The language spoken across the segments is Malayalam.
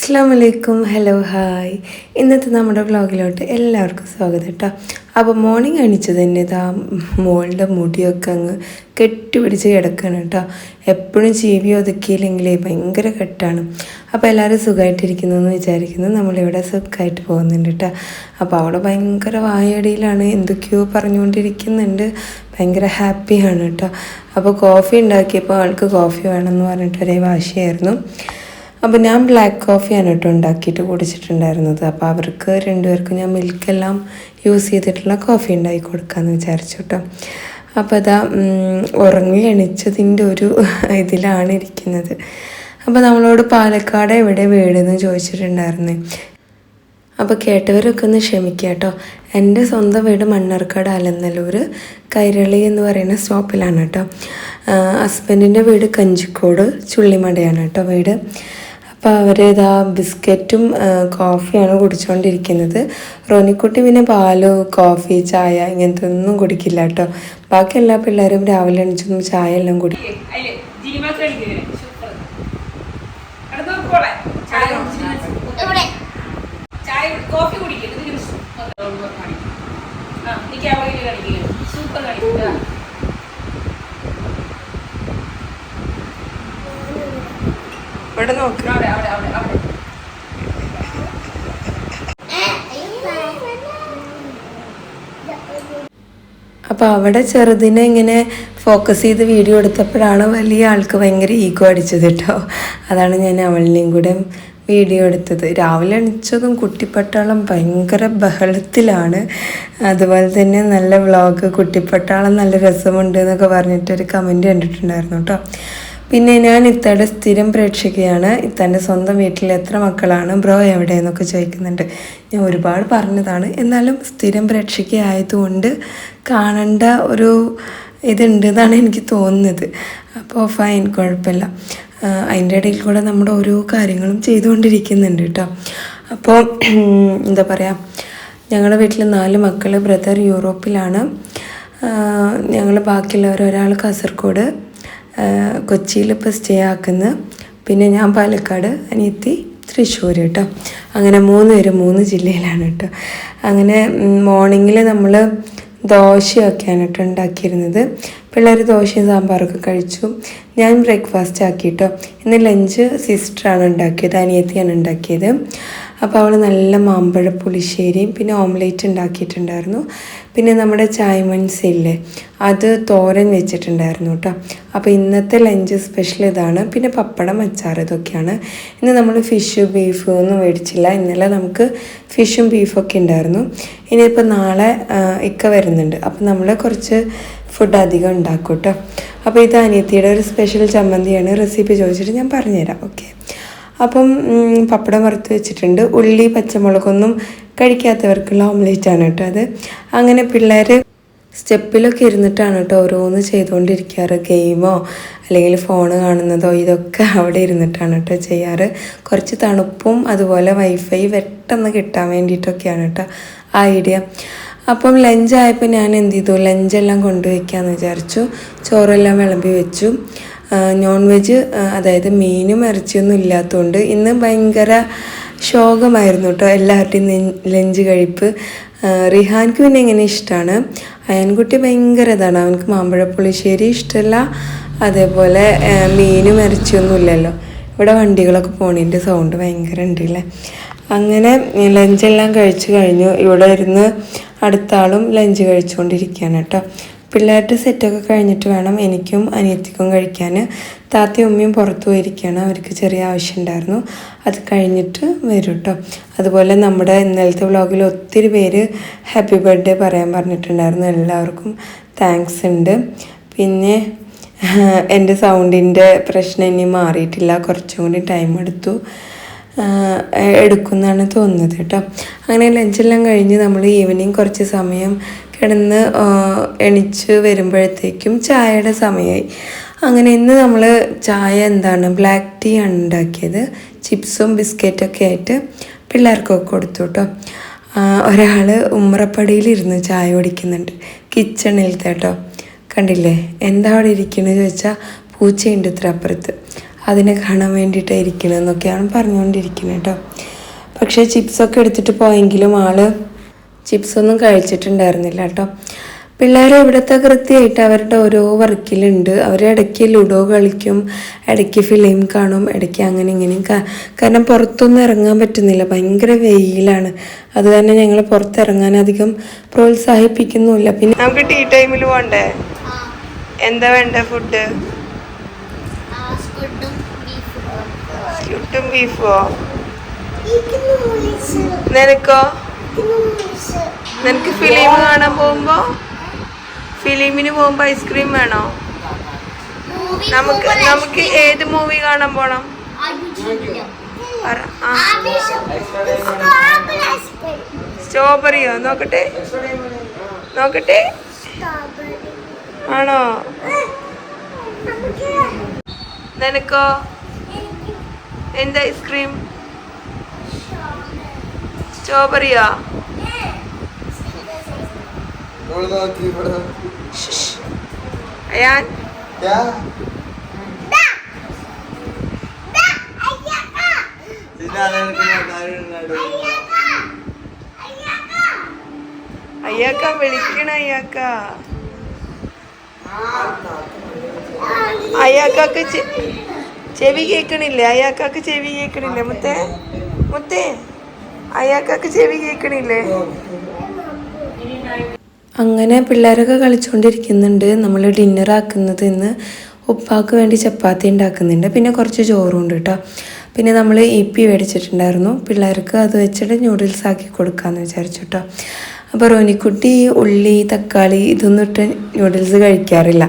അസ്സാം വലൈക്കും ഹലോ ഹായ് ഇന്നത്തെ നമ്മുടെ വ്ളോഗിലോട്ട് എല്ലാവർക്കും സ്വാഗതം കേട്ടോ അപ്പോൾ മോർണിംഗ് എണീച്ചത് തന്നെ ഇതാ മോളുടെ മുടിയൊക്കെ അങ്ങ് കെട്ടിപ്പിടിച്ച് കിടക്കുകയാണ് കേട്ടോ എപ്പോഴും ജീവി ഒതുക്കിയില്ലെങ്കിലേ ഭയങ്കര കെട്ടാണ്. അപ്പോൾ എല്ലാവരും സുഖമായിട്ടിരിക്കുന്നു എന്ന് വിചാരിക്കുന്നു. നമ്മളിവിടെ സുഖമായിട്ട് പോകുന്നുണ്ട് കേട്ടോ അപ്പോൾ അവിടെ ഭയങ്കര വായടിയിലാണ് എന്തൊക്കെയോ പറഞ്ഞുകൊണ്ടിരിക്കുന്നുണ്ട്. ഭയങ്കര ഹാപ്പിയാണ് കേട്ടോ അപ്പോൾ കോഫി ഉണ്ടാക്കിയപ്പോൾ ആൾക്ക് കോഫി വേണമെന്ന് പറഞ്ഞിട്ട് ഒരേ വാശിയായിരുന്നു. അപ്പോൾ ഞാൻ ബ്ലാക്ക് കോഫിയാണ് കേട്ടോ ഉണ്ടാക്കിയിട്ട് കുടിച്ചിട്ടുണ്ടായിരുന്നത്. അപ്പോൾ അവർക്ക് രണ്ടുപേർക്കും ഞാൻ മിൽക്കെല്ലാം യൂസ് ചെയ്തിട്ടുള്ള കോഫി ഉണ്ടാക്കി കൊടുക്കാമെന്ന് വിചാരിച്ചു കേട്ടോ അപ്പോൾ അതാ ഉറങ്ങി എണിച്ചതിന്റെ ഒരു ഇതിലാണ് ഇരിക്കുന്നത്. അപ്പോൾ നമ്മളോട് പാലക്കാട് എവിടെ വീടെന്ന് ചോദിച്ചിട്ടുണ്ടായിരുന്നു. അപ്പോൾ കേട്ടവരൊക്കെ ഒന്ന് ക്ഷമിക്കുക കേട്ടോ എന്റെ സ്വന്തം വീട് മണ്ണാർക്കാട് അലനല്ലൂർ കൈരളി എന്ന് പറയുന്ന സ്റ്റോപ്പിലാണ് കേട്ടോ ഹസ്ബൻഡിന്റെ വീട് കഞ്ചിക്കോട് ചുള്ളിമടയാണ് കേട്ടോ വീട്. അപ്പോൾ അവർ ഇതാ ബിസ്ക്കറ്റും കോഫിയാണ് കുടിച്ചുകൊണ്ടിരിക്കുന്നത് റോനിക്കുട്ടി പിന്നെ പാൽ കോഫി ചായ ഇങ്ങനത്തെ ഒന്നും കുടിക്കില്ല കേട്ടോ. ബാക്കി എല്ലാ പിള്ളേരും രാവിലെ എണീച്ചൊന്നും ചായ എല്ലാം കുടിക്കും സൂപ്പർ കിടന്നു നോക്കോളെ ചായ കുടിച്ച് ചായ കുടി- കോഫി കുടിക്കും ഇത് സൂപ്പർ ആ എനിക്ക് ആ വഴിയിൽ കളിക്കുക സൂപ്പർ കളിക്കുക ഇവിടെ നോക്ക്. അപ്പോൾ അവിടെ ചെറുതിനെ ഇങ്ങനെ ഫോക്കസ് ചെയ്ത് വീഡിയോ എടുത്തപ്പോഴാണ് വലിയ ആൾക്ക് ഭയങ്കര ഈഗോ അടിച്ചത് കേട്ടോ. അതാണ് ഞാൻ അവളിനെയും കൂടെ വീഡിയോ എടുത്തത്. രാവിലെ എണിച്ചതും കുട്ടിപ്പട്ടാളം ഭയങ്കര ബഹളത്തിലാണ്. അതുപോലെ തന്നെ നല്ല വ്ളോഗ് കുട്ടിപ്പട്ടാളം നല്ല രസമുണ്ട് എന്നൊക്കെ പറഞ്ഞിട്ടൊരു കമന്റ് കണ്ടിട്ടുണ്ടായിരുന്നു കേട്ടോ. പിന്നെ ഞാൻ ഇത്തയുടെ സ്ഥിരം പ്രേക്ഷകയാണ്. ഇത്തന്റെ സ്വന്തം വീട്ടിൽ എത്ര മക്കളാണ് ബ്രോ എവിടെ എന്നൊക്കെ ചോദിക്കുന്നുണ്ട്. ഞാൻ ഒരുപാട് പറഞ്ഞതാണ്. എന്നാലും സ്ഥിരം പ്രേക്ഷകയായതുകൊണ്ട് കാണേണ്ട ഒരു ഇതുണ്ട് എന്നാണ് എനിക്ക് തോന്നുന്നത്. അപ്പോൾ ഫൈൻ കുഴപ്പമില്ല. അതിന്റെ ഇടയിൽ കൂടെ നമ്മുടെ ഓരോ കാര്യങ്ങളും ചെയ്തുകൊണ്ടിരിക്കുന്നുണ്ട് കേട്ടോ. അപ്പോൾ എന്താ പറയുക ഞങ്ങളുടെ വീട്ടിൽ നാല് മക്കൾ ബ്രദർ യൂറോപ്പിലാണ്. ഞങ്ങൾ ബാക്കിയുള്ളവർ ഒരാൾ കാസർഗോഡ് കൊച്ചിയിൽ ഇപ്പോൾ സ്റ്റേ ആക്കുന്നത് പിന്നെ ഞാൻ പാലക്കാട് അനിയത്തി തൃശ്ശൂർ കേട്ടോ. അങ്ങനെ മൂന്ന് പേര് മൂന്ന് ജില്ലയിലാണ് കേട്ടോ. അങ്ങനെ മോർണിംഗിൽ നമ്മൾ ദോശയൊക്കെയാണ് കേട്ടോ ഉണ്ടാക്കിയിരുന്നത്. പിള്ളേർ ദോശയും സാമ്പാറൊക്കെ കഴിച്ചു. ഞാൻ ബ്രേക്ക്ഫാസ്റ്റ് ആക്കി കേട്ടോ. ഇന്ന് ലഞ്ച് സിസ്റ്ററാണ് ഉണ്ടാക്കിയത് അനിയത്തിയാണ് ഉണ്ടാക്കിയത്. അപ്പോൾ അവൾ നല്ല മാമ്പഴ പുളിശ്ശേരിയും പിന്നെ ഓംലേറ്റ് ഉണ്ടാക്കിയിട്ടുണ്ടായിരുന്നു. പിന്നെ നമ്മുടെ ചായ്മൺസ് ഇല്ലേ അത് തോരൻ വെച്ചിട്ടുണ്ടായിരുന്നു കേട്ടോ അപ്പോൾ ഇന്നത്തെ ലഞ്ച് സ്പെഷ്യൽ ഇതാണ്. പിന്നെ പപ്പടം അച്ചാർ ഇതൊക്കെയാണ്. ഇന്ന് നമ്മൾ ഫിഷ് ബീഫ് ഒന്നും മേടിച്ചില്ല. ഇന്നലെ നമുക്ക് ഫിഷും ബീഫൊക്കെ ഉണ്ടായിരുന്നു. ഇനിയിപ്പോൾ നാളെ ഇക്ക വരുന്നുണ്ട്. അപ്പോൾ നമ്മൾ കുറച്ച് ഫുഡ് അധികം ഉണ്ടാക്കും കേട്ടോ അപ്പോൾ ഇത് അനിയത്തിയുടെ ഒരു സ്പെഷ്യൽ ചമ്മന്തിയാണ്. റെസിപ്പി ചോദിച്ചിട്ട് ഞാൻ പറഞ്ഞുതരാം. ഓക്കെ അപ്പം പപ്പടം വറുത്ത് വെച്ചിട്ടുണ്ട്. ഉള്ളി പച്ചമുളകൊന്നും കഴിക്കാത്തവർക്കുള്ള ഓംലേറ്റ് ആണ് കേട്ടോ അത്. അങ്ങനെ പിള്ളേർ സ്റ്റെപ്പിലൊക്കെ ഇരുന്നിട്ടാണ് കേട്ടോ ഓരോന്ന് ചെയ്തുകൊണ്ടിരിക്കാറ്. ഗെയിമോ അല്ലെങ്കിൽ ഫോൺ കാണുന്നതോ ഇതൊക്കെ അവിടെ ഇരുന്നിട്ടാണ് കേട്ടോ ചെയ്യാറ്. കുറച്ച് തണുപ്പും അതുപോലെ വൈഫൈ പെട്ടെന്ന് കിട്ടാൻ വേണ്ടിയിട്ടൊക്കെയാണ് കേട്ടോ ഐഡിയ. അപ്പം ലഞ്ചായപ്പോൾ ഞാൻ എന്ത് ചെയ്തു? ലഞ്ചെല്ലാം കൊണ്ടുവയ്ക്കാമെന്ന് വിചാരിച്ചു. ചോറെല്ലാം വിളമ്പി വെച്ചു. നോൺ വെജ് അതായത് മീനും ഇറച്ചിയൊന്നും ഇല്ലാത്തതുകൊണ്ട് ഇന്ന് ഭയങ്കര ശോകമായിരുന്നു കേട്ടോ എല്ലാവരുടെയും ലഞ്ച് കഴിപ്പ്. റിഹാൻക്ക് പിന്നെ എങ്ങനെ ഇഷ്ടമാണ് അയൻകുട്ടി ഭയങ്കര ഇതാണ്. അവനക്ക് മാമ്പഴ പുളിശ്ശേരി ഇഷ്ടമല്ല അതേപോലെ മീനും ഇറച്ചിയൊന്നും ഇല്ലല്ലോ. ഇവിടെ വണ്ടികളൊക്കെ പോണതിന്റെ സൗണ്ട് ഭയങ്കര ഉണ്ട് അല്ലേ അങ്ങനെ ലഞ്ചെല്ലാം കഴിച്ചു കഴിഞ്ഞു. ഇവിടെ ഇരുന്ന് അടുത്താളും ലഞ്ച് കഴിച്ചുകൊണ്ടിരിക്കുകയാണ് കേട്ടോ പിള്ളേരുടെ സെറ്റൊക്കെ കഴിഞ്ഞിട്ട് വേണം എനിക്കും അനിയത്തിക്കും കഴിക്കാൻ. താത്തയും ഉമ്മയും പുറത്തു പോയിരിക്കുകയാണ്. അവർക്ക് ചെറിയ ആവശ്യം ഉണ്ടായിരുന്നു അത് കഴിഞ്ഞിട്ട് വരും കേട്ടോ അതുപോലെ നമ്മുടെ ഇന്നലത്തെ വ്ളോഗിൽ ഒത്തിരി പേര് ഹാപ്പി ബർത്ത്ഡേ പറയാൻ പറഞ്ഞിട്ടുണ്ടായിരുന്നു. എല്ലാവർക്കും താങ്ക്സ് ഉണ്ട്. പിന്നെ എന്റെ സൗണ്ടിന്റെ പ്രശ്നം ഇനി മാറിയിട്ടില്ല. കുറച്ചും കൂടി ടൈം എടുത്തു. എടുക്കുന്നതാണ് തോന്നുന്നത് കേട്ടോ അങ്ങനെ ലഞ്ചെല്ലാം കഴിഞ്ഞ് നമ്മൾ ഈവനിങ് കുറച്ച് സമയം കിടന്ന് എണിച്ച് വരുമ്പോഴത്തേക്കും ചായയുടെ സമയമായി അങ്ങനെ ഇന്ന് നമ്മൾ ചായ എന്താണ് ബ്ലാക്ക് ടീ ആണ് ഉണ്ടാക്കിയത്. ചിപ്സും ബിസ്ക്കറ്റൊക്കെ ആയിട്ട് പിള്ളേർക്കൊക്കെ കൊടുത്തു കേട്ടോ ഒരാൾ ഉമ്മറപ്പടിയിലിരുന്ന് ചായ കുടിക്കുന്നുണ്ട്. കിച്ചണിലത്തെ കേട്ടോ കണ്ടില്ലേ? എന്താ അവിടെ ഇരിക്കുന്നത് ചോദിച്ചാൽ പൂച്ചയുണ്ട് ഇത്ര അപ്പുറത്ത്. അതിനെ കാണാൻ വേണ്ടിയിട്ടാണ് ഇരിക്കണമെന്നൊക്കെയാണ് പറഞ്ഞുകൊണ്ടിരിക്കുന്നത് കേട്ടോ പക്ഷേ ചിപ്സൊക്കെ എടുത്തിട്ട് പോയെങ്കിലും ആൾ ചിപ്സൊന്നും കഴിച്ചിട്ടുണ്ടായിരുന്നില്ല കേട്ടോ. പിള്ളേർ ഇവിടുത്തെ കൃത്യമായിട്ട് അവരുടെ ഓരോ വർക്കിലുണ്ട്. അവർ ഇടയ്ക്ക് ലുഡോ കളിക്കും ഇടയ്ക്ക് ഫിലിം കാണും ഇടയ്ക്ക് അങ്ങനെ ഇങ്ങനെയും കാരണം പുറത്തൊന്നും ഇറങ്ങാൻ പറ്റുന്നില്ല. ഭയങ്കര വെയിലാണ്. അത് തന്നെ ഞങ്ങൾ പുറത്തിറങ്ങാൻ അധികം പ്രോത്സാഹിപ്പിക്കുന്നുമില്ല. പിന്നെ നമുക്ക് ടീ ടൈമിൽ പോണ്ടേ? എന്താ വേണ്ട ഫുഡ് സ്ക്വിഡും ബീഫും സ്ക്യൂട്ടും ബീഫോ നിനക്കോ? നിനക്ക് ഫിലിം കാണാൻ പോകുമ്പോ? ഫിലിമിന് പോകുമ്പോ ഐസ്ക്രീം വേണോ? നമുക്ക് നമുക്ക് ഏത് മൂവി കാണാൻ പോണം? സ്ട്രോബെറിയോ നോക്കട്ടെ. നോക്കട്ടെ. ആണോ? നിനക്കോ? എന്ത് ഐസ്ക്രീം സ്ട്രോബെറിയോ അയാൻ? അയ്യാക്ക വിളിക്കണ അയ്യാക്ക. അയ്യാക്കാക്ക് ചെവി കേക്കണില്ലേ? അയ്യാക്കാക്ക് ചെവി കേക്കണില്ലേ? മുത്തേ മുത്തേ. അയ്യാക്കാക്ക് ചെവി കേൾക്കണില്ലേ? അങ്ങനെ പിള്ളേരൊക്കെ കളിച്ചുകൊണ്ടിരിക്കുന്നുണ്ട് നമ്മൾ ഡിന്നർ ആക്കുന്നത് ഇന്ന് ഉപ്പാക്ക് വേണ്ടി ചപ്പാത്തി ഉണ്ടാക്കുന്നുണ്ട്. പിന്നെ കുറച്ച് ചോറും ഉണ്ട് കേട്ടോ പിന്നെ നമ്മൾ ഇ പി മേടിച്ചിട്ടുണ്ടായിരുന്നു. പിള്ളേർക്ക് അത് വെച്ചിട്ട് ന്യൂഡിൽസ് ആക്കി കൊടുക്കാമെന്ന് വിചാരിച്ചു കേട്ടോ അപ്പോൾ റോനിക്കുട്ടി ഉള്ളി തക്കാളി ഇതൊന്നും ഇട്ട് ന്യൂഡിൽസ് കഴിക്കാറില്ല.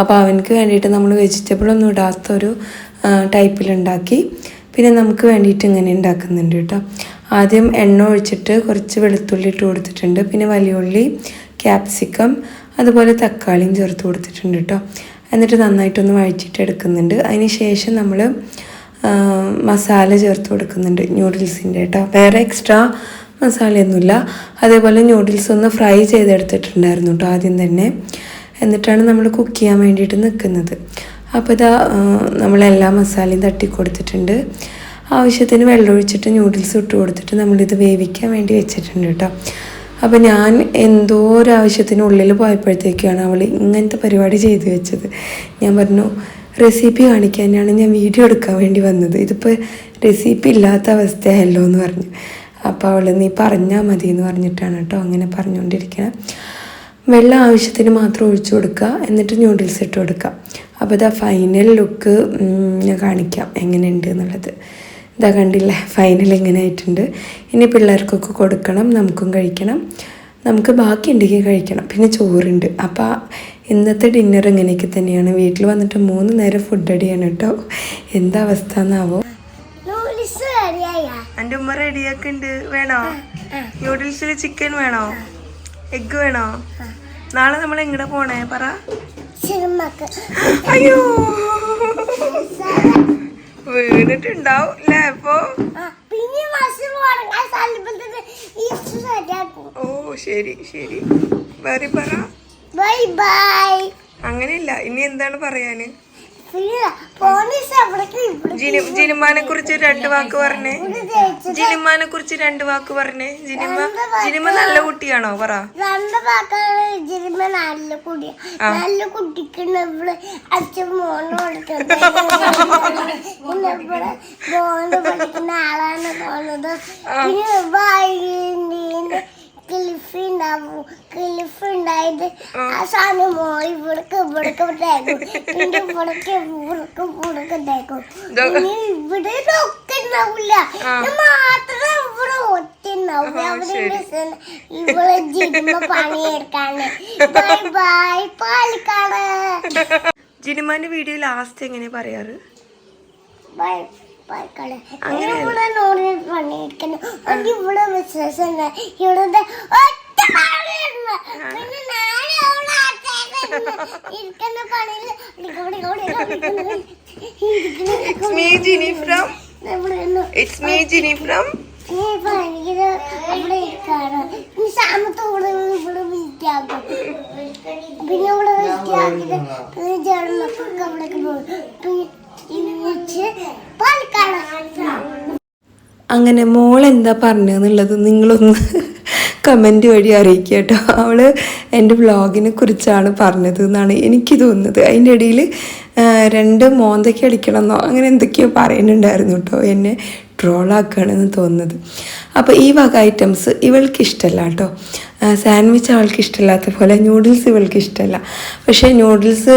അപ്പോൾ അവനക്ക് വേണ്ടിയിട്ട് നമ്മൾ വെജിറ്റബിളൊന്നും ഇടാത്തൊരു ടൈപ്പിലുണ്ടാക്കി പിന്നെ നമുക്ക് വേണ്ടിയിട്ട് ഇങ്ങനെ ഉണ്ടാക്കുന്നുണ്ട് കേട്ടോ. ആദ്യം എണ്ണ ഒഴിച്ചിട്ട് കുറച്ച് വെളുത്തുള്ളി ഇട്ട് കൊടുത്തിട്ടുണ്ട്. പിന്നെ വലിയുള്ളി ക്യാപ്സിക്കം അതുപോലെ തക്കാളിയും ചേർത്ത് കൊടുത്തിട്ടുണ്ട് കേട്ടോ. എന്നിട്ട് നന്നായിട്ടൊന്ന് വഴിച്ചിട്ട് എടുക്കുന്നുണ്ട്. അതിന് ശേഷം നമ്മൾ മസാല ചേർത്ത് കൊടുക്കുന്നുണ്ട് ന്യൂഡിൽസിന്റെ കേട്ടോ. വേറെ എക്സ്ട്രാ മസാലയൊന്നുമില്ല. അതേപോലെ ന്യൂഡിൽസ് ഒന്ന് ഫ്രൈ ചെയ്തെടുത്തിട്ടുണ്ടായിരുന്നു കേട്ടോ ആദ്യം തന്നെ. എന്നിട്ടാണ് നമ്മൾ കുക്ക് ചെയ്യാൻ വേണ്ടിയിട്ട് നിൽക്കുന്നത്. അപ്പോൾ ഇതാ നമ്മളെല്ലാ മസാലയും തട്ടി കൊടുത്തിട്ടുണ്ട് ആവശ്യത്തിന് വെള്ളം ഒഴിച്ചിട്ട് ന്യൂഡിൽസ് ഇട്ട് കൊടുത്തിട്ട് നമ്മളിത് വേവിക്കാൻ വേണ്ടി വെച്ചിട്ടുണ്ട് കേട്ടോ. അപ്പോൾ ഞാൻ എന്തോ ഒരു ആവശ്യത്തിന് ഉള്ളിൽ പോയപ്പോഴത്തേക്കാണ് അവൾ ഇങ്ങനത്തെ പരിപാടി ചെയ്തു വെച്ചത്. ഞാൻ പറഞ്ഞു റെസിപ്പി കാണിക്കാനാണ് ഞാൻ വീഡിയോ എടുക്കാൻ വേണ്ടി വന്നത്. ഇതിപ്പോൾ റെസിപ്പി ഇല്ലാത്ത അവസ്ഥയല്ലോ എന്ന് പറഞ്ഞു. അപ്പോൾ അവൾ നീ പറഞ്ഞാൽ മതി എന്ന് പറഞ്ഞിട്ടാണ് കേട്ടോ അങ്ങനെ പറഞ്ഞുകൊണ്ടിരിക്കണം. വെള്ളം ആവശ്യത്തിന് മാത്രം ഒഴിച്ചു കൊടുക്കുക എന്നിട്ട് ന്യൂഡിൽസ് ഇട്ട് കൊടുക്കുക അപ്പോൾ ഇതാ ഫൈനൽ ലുക്ക് ഞാൻ കാണിക്കാം എങ്ങനെയുണ്ട് എന്നുള്ളത്. ഇതാ കണ്ടില്ലേ ഫൈനൽ എങ്ങനെ ആയിട്ടുണ്ട്. ഇനി പിള്ളേർക്കൊക്കെ കൊടുക്കണം നമുക്കും കഴിക്കണം. നമുക്ക് ബാക്കി ഉണ്ടെങ്കിൽ കഴിക്കണം. പിന്നെ ചോറുണ്ട്. അപ്പോൾ ഇന്നത്തെ ഡിന്നർ ഇങ്ങനെയൊക്കെ തന്നെയാണ്. വീട്ടിൽ വന്നിട്ട് മൂന്ന് നേരം ഫുഡ് അടിയാണ് കേട്ടോ എന്താ അവസ്ഥ എന്നാവോ? എന്റെ ഉമ്മ റെഡിയൊക്കെ ഉണ്ട് വേണോ? ന്യൂഡിൽസിൽ ചിക്കൻ വേണോ? എഗ് വേണോ? നാളെ നമ്മൾ എങ്ങടെ പോണേ? പറ. അയ്യോ. വീണിട്ടുണ്ടാവും അല്ലേ അപ്പോ ഓ ശരി ശരി. പറ. Bye bye. അങ്ങനെയില്ല. ഇനി എന്താണ് പറയാന്? ജിനിമാനെ കുറിച്ച് രണ്ട് വാക്ക് പറഞ്ഞേ. ജിനിമാനെ കുറിച്ച് രണ്ട് വാക്ക് പറഞ്ഞേ. ജിനിമ ജിനിമ നല്ല കുട്ടിയാണോ? പറ. രണ്ട് വാക്കാണ് ജിരിമ നല്ല കുടി നല്ല കുട്ടിക്കുണ്ട് ഇവിടെ അച്ഛൻ മോന് കൊടുക്കുന്നത് പിന്നെ ഇവിടെ മോന് പഠിക്കുന്ന ആളാണ് പോണത് പിന്നെ ക്ലിഫ് ഉണ്ടാവും. ക്ലിഫ് ഉണ്ടായത് ആ സാധനം മോളി ഇവിടക്ക് ഇവിടക്ക് തേക്കും. പിന്നെ ഇവിടക്ക് ഇവിടക്ക് ഇവിടക്ക് തേക്കും. പിന്നെ ഇവിടെ ഒക്കെ ഉണ്ടാവില്ല മാത്രം ഇവിടെ ഒറ്റ ഉണ്ടാവില്ല അവിടെ. ഇവിടെ ജിമ്മ പണിയെടുക്കാണ് ബൈ ബൈ പാലിക്കാട്. ജിനിമാന്റെ വീഡിയോ ലാസ്റ്റ് എങ്ങനെ പറയാറ്? ബൈ. പാലിക്കാട് ഇവിടെ നോറി പണിയെടുക്കണം അത് ഇവിടെ ബിസിനസ് ഉണ്ട് ഇവിടുത്തെ ഒറ്റ പിന്നെ നാളെ ഇരിക്കുന്ന പണിയിൽ ഇവിടെ ഇവിടെ ഇവിടെ ഈ ഭയങ്കര ഇവിടെ ഇരിക്കാണ്. ഈ സാമത്ത് ഇവിടെ ഇവിടെ പിന്നെ ഇവിടെ ജന്മക്കൊക്കെ അവിടേക്ക് പോകും. അങ്ങനെ മോൾ എന്താ പറഞ്ഞതെന്നുള്ളത് നിങ്ങളൊന്ന് കമന്റ് വഴി അറിയിക്കുക കേട്ടോ. അവൾ എന്റെ വ്ളോഗിനെ കുറിച്ചാണ് പറഞ്ഞത് എന്നാണ് എനിക്ക് തോന്നുന്നത്. അതിന്റെ ഇടയിൽ രണ്ട് മോന്തയ്ക്ക് അടിക്കണമെന്നോ അങ്ങനെ എന്തൊക്കെയോ പറയുന്നുണ്ടായിരുന്നു കേട്ടോ. എന്നെ ട്രോളാക്കുകയാണെന്ന് തോന്നുന്നത്. അപ്പോൾ ഈ വക ഐറ്റംസ് ഇവൾക്ക് ഇഷ്ടമല്ല കേട്ടോ. സാൻഡ്വിച്ച് അവൾക്ക് ഇഷ്ടമല്ലാത്ത പോലെ ന്യൂഡിൽസ് ഇവൾക്ക് ഇഷ്ടമല്ല പക്ഷേ ന്യൂഡിൽസ്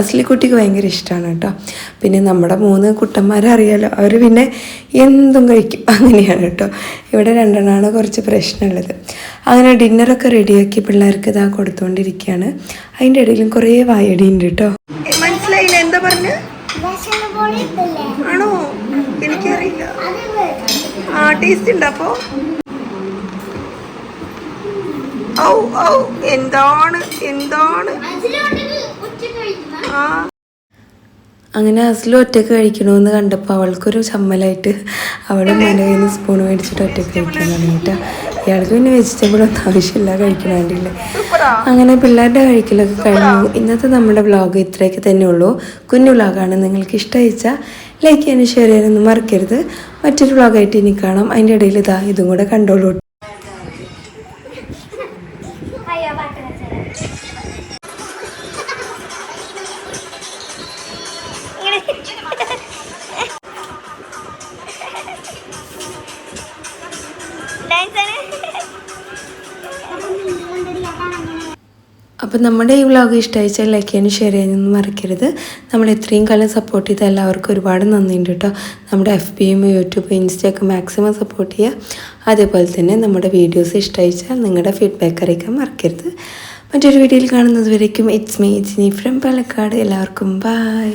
അസ്ലിക്കുട്ടിക്ക് ഭയങ്കര ഇഷ്ടമാണ് കേട്ടോ. പിന്നെ നമ്മുടെ മൂന്ന് കുട്ടന്മാരെ അറിയാലോ അവർ പിന്നെ എന്തും കഴിക്കും. അങ്ങനെയാണ് കേട്ടോ. ഇവിടെ രണ്ടെണ്ണമാണ് കുറച്ച് പ്രശ്നമുള്ളത്. അങ്ങനെ ഡിന്നറൊക്കെ റെഡിയാക്കി പിള്ളേർക്ക് ഇതാ കൊടുത്തുകൊണ്ടിരിക്കുകയാണ് അതിന്റെ ഇടയിലും കുറേ വായടി ഉണ്ട് കേട്ടോ. മനസ്സിലായില്ല എന്താ പറഞ്ഞ? ആണോ? എനിക്കറിയില്ല. ആ ടേസ്റ്റ് ഉണ്ട് അപ്പോൾ ഔ ഔ എന്താണ് എന്താണ്? അങ്ങനെ അസ്ലു ഒറ്റയ്ക്ക് കഴിക്കണമെന്ന് കണ്ടപ്പോൾ അവൾക്കൊരു ചമ്മലായിട്ട് അവൾ മല കയ്യിൽ നിന്ന് സ്പൂൺ മേടിച്ചിട്ട് ഒറ്റയ്ക്ക് കഴിക്കാൻ തുടങ്ങിയിട്ട്. ഇയാൾക്ക് പിന്നെ വെജിറ്റബിൾ ഒന്നും ആവശ്യമില്ല കഴിക്കണ വേണ്ടിയില്ല അങ്ങനെ പിള്ളേരുടെ കഴിക്കലൊക്കെ കഴിഞ്ഞു. ഇന്നത്തെ നമ്മുടെ വ്ളോഗ് ഇത്രയൊക്കെ തന്നെ ഉള്ളൂ. കുഞ്ഞു വ്ളോഗാണ് നിങ്ങൾക്ക് ഇഷ്ടമായിച്ചാൽ ലൈക്ക് ചെയ്യാനും ഷെയർ ചെയ്യാനൊന്നും മറക്കരുത്. മറ്റൊരു വ്ളോഗായിട്ട് ഇനി കാണാം. അതിന്റെ ഇടയിൽ ഇതാ ഇതും കൂടെ കണ്ടോളൂ അപ്പോൾ നമ്മുടെ ഈ വ്ളോഗ് ഇഷ്ടമായിച്ചാൽ ലൈക്ക് ചെയ്യാനും ഷെയർ ചെയ്യാനൊന്നും മറക്കരുത്. നമ്മൾ ഇത്രയും കാലം സപ്പോർട്ട് ചെയ്ത എല്ലാവർക്കും ഒരുപാട് നന്ദിയുണ്ട് കേട്ടോ. നമ്മുടെ എഫ് ബിയും യൂട്യൂബ് ഇൻസ്റ്റയൊക്കെ മാക്സിമം സപ്പോർട്ട് ചെയ്യുക. അതേപോലെ തന്നെ നമ്മുടെ വീഡിയോസ് ഇഷ്ടമായിച്ചാൽ നിങ്ങളുടെ ഫീഡ്ബാക്ക് അറിയിക്കാൻ മറക്കരുത്. മറ്റൊരു വീഡിയോയിൽ കാണുന്നത് വരയ്ക്കും. It's me Jini from Palakkad. എല്ലാവർക്കും ബായ്